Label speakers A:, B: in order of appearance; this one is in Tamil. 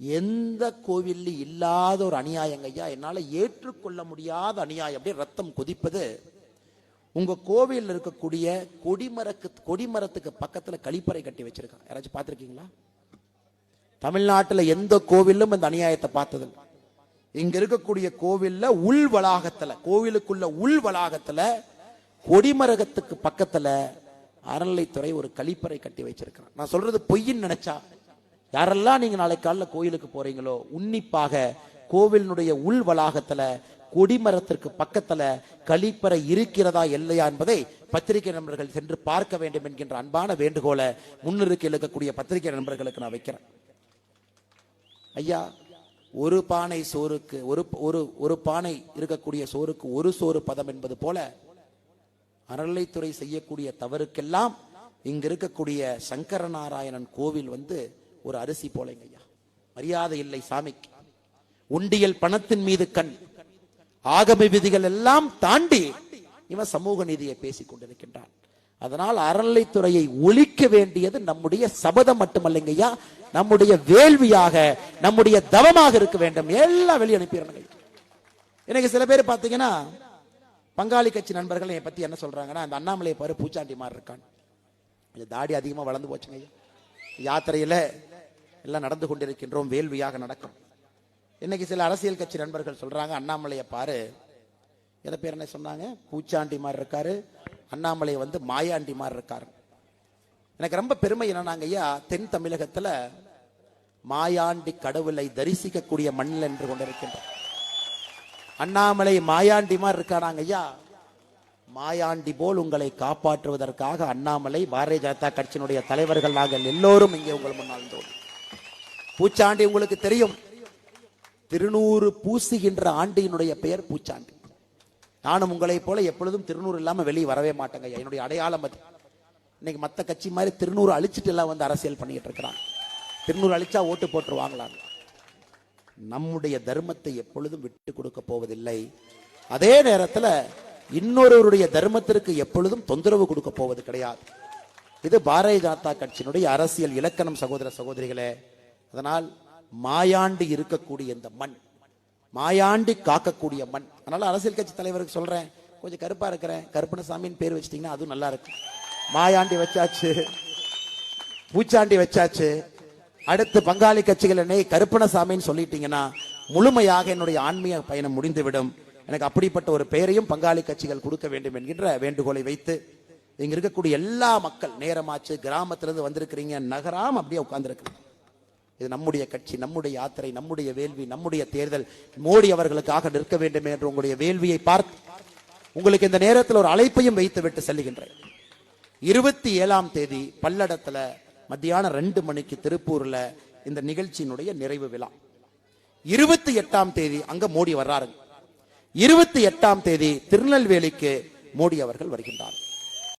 A: எந்த கோவில்லையும் இல்லாத ஒரு அநியாயங்க ஐயா? என்னால் ஏற்றுக்கொள்ள முடியாத அநியாயம். அப்படியே ரத்தம் கொதிப்பது. உங்க கோவிலில் இருக்கக்கூடிய கொடிமரக்கு கொடிமரத்துக்கு பக்கத்துல கழிப்பறை கட்டி வச்சிருக்கான் யாராச்சும் பார்த்துருக்கீங்களா? தமிழ்நாட்டில் எந்த கோவிலும் இந்த அநியாயத்தை பார்த்தது இங்க இருக்கக்கூடிய கோவில்ல உள் வளாகத்துல கோவிலுக்குள்ள உள் வளாகத்துல கொடிமரகத்துக்கு பக்கத்துல அறநிலைத்துறை ஒரு கழிப்பறை கட்டி வச்சிருக்கான் நான் சொல்றது பொய்ன்னு நினைச்சா யாரெல்லாம் நீங்க நாளை காலைல கோயிலுக்கு போறீங்களோ உன்னிப்பாக கோவிலினுடைய உள் வளாகத்துல கொடிமரத்திற்கு பக்கத்துல கழிப்பறை இருக்கிறதா இல்லையா என்பதை பத்திரிகை நண்பர்கள் சென்று பார்க்க வேண்டும் என்கின்ற அன்பான வேண்டுகோளை முன்னிறுக்கி எழுக்கக்கூடிய பத்திரிகை நண்பர்களுக்கு நான் வைக்கிறேன். ஐயா ஒரு பானை சோறுக்கு ஒரு ஒரு ஒரு பானை இருக்கக்கூடிய சோறுக்கு ஒரு சோறு பதம் என்பது போல அறநிலைத்துறை செய்யக்கூடிய தவறுக்கெல்லாம் இங்க இருக்கக்கூடிய சங்கரநாராயணன் கோவில் வந்து ஒரு அரிசி போலைங்க ஐயா மரியாதை இல்லை சாமிக்கு. உண்டியல் பணத்தின் மீது கண். ஆகம விதிகள் எல்லாம் தாண்டி இவன் சமூக நீதியை பேசிக் கொண்டிருக்கின்றான். அதனால் அறநிலைத்துறையை ஒழிக்க வேண்டியது நம்முடைய சபதம் மட்டுமல்லங்கய்யா. நம்முடைய வேள்வியாக நம்முடைய தவமாக இருக்க வேண்டும். எல்லாம் வெளியே அனுப்பிடுறாங்க எனக்கு சில பேர் பார்த்தீங்கன்னா பங்காளி கட்சி நண்பர்கள் என்னை பத்தி என்ன சொல்றாங்கன்னா அந்த அண்ணாமலையை பாரு பூச்சாண்டி மாதிரி இருக்கான். தாடி அதிகமா வளர்ந்து போச்சுங்க ஐயா யாத்திரையில எல்லாம் நடந்து கொண்டிருக்கின்றோம் வேள்வியாக நடக்கும். இன்னைக்கு சில அரசியல் கட்சி நண்பர்கள் சொல்றாங்க அண்ணாமலையை பாரு. எதை பேர் என்ன சொன்னாங்க? பூச்சாண்டி மாதிரி இருக்காரு. அண்ணாமலை வந்து மாயாண்டி மாதிரி இருக்காரு. எனக்கு ரொம்ப பெருமை என்னன்னாங்க ஐயா தென் தமிழகத்துல மாயாண்டி கடவுளை தரிசிக்கக்கூடிய மண்ணில் என்று கொண்டிருக்கின்றோம். அண்ணாமலை மாயாண்டி மாதிரி இருக்கானாங்க ஐயா. மாயாண்டி போல் உங்களை காப்பாற்றுவதற்காக அண்ணாமலை பாரதிய ஜனதா கட்சியினுடைய தலைவர்கள் நாங்கள் எல்லோரும் இங்கே உங்கள் முன்னால் தோன்றும் பூச்சாண்டி உங்களுக்கு தெரியும். திருநூறு பூசுகின்ற ஆண்டியினுடைய பெயர் பூச்சாண்டி. நானும் உங்களைப் போல எப்பொழுதும் திருநூறு இல்லாம வெளியே வரவே மாட்டேங்க என்னுடைய அடையாளம் அது. இன்னைக்கு மத்த கட்சி மாதிரி திருநூறு அழிச்சிட்டு எல்லாம் வந்து அரசியல் பண்ணிட்டு இருக்கிறாங்க. திருநூறு அழிச்சா ஓட்டு போட்டுருவாங்களாங்க. நம்முடைய தர்மத்தை எப்பொழுதும் விட்டு கொடுக்க போவதில்லை. அதே நேரத்தில் இன்னொருவருடைய தர்மத்திற்கு எப்பொழுதும் தொந்தரவு கொடுக்க போவது கிடையாது. இது பாரதிய ஜனதா கட்சியினுடைய அரசியல் இலக்கணம் சகோதர சகோதரிகளே. அதனால் மாயாண்டி இருக்கக்கூடிய இந்த மண் மாயாண்டி காக்கக்கூடிய மண். அதனால அரசியல் கட்சி தலைவருக்கு சொல்றேன் கொஞ்சம் கருப்பா இருக்கிறேன். கருப்பணசாமின்னு பேர் வச்சிட்டீங்கன்னா அதுவும் நல்லா இருக்கும். மாயாண்டி வச்சாச்சு பூச்சாண்டி வச்சாச்சு. அடுத்து பங்காளி கட்சிகள் என்னை கருப்பணசாமின்னு சொல்லிட்டீங்கன்னா முழுமையாக என்னுடைய ஆன்மீக பயணம் முடிந்துவிடும். எனக்கு அப்படிப்பட்ட ஒரு பெயரையும் பங்காளி கட்சிகள் கொடுக்க வேண்டும் என்கின்ற வேண்டுகோளை வைத்து இங்க இருக்கக்கூடிய எல்லா மக்கள் நேரமாச்சு கிராமத்திலிருந்து வந்திருக்கிறீங்க நகராம அப்படியே உட்கார்ந்துருக்கிறீங்க இது நம்முடைய கட்சி நம்முடைய யாத்திரை நம்முடைய வேள்வி நம்முடைய தேர்தல். மோடி அவர்களுக்காக நிற்க வேண்டும் என்று உங்களுடைய வேள்வியை பார்த்து உங்களுக்கு இந்த நேரத்தில் ஒரு அழைப்பையும் வைத்து விட்டு செல்லுகின்றேன். இருபத்தி ஏழாம் தேதி பல்லடத்தில் மத்தியானம் ரெண்டு மணிக்கு திருப்பூரில் இந்த நிகழ்ச்சியினுடைய நிறைவு விழா. இருபத்தி எட்டாம் தேதி அங்க மோடி வர்றாருங்க. இருபத்தி எட்டாம் தேதி திருநெல்வேலிக்கு மோடி அவர்கள் வருகின்றார்.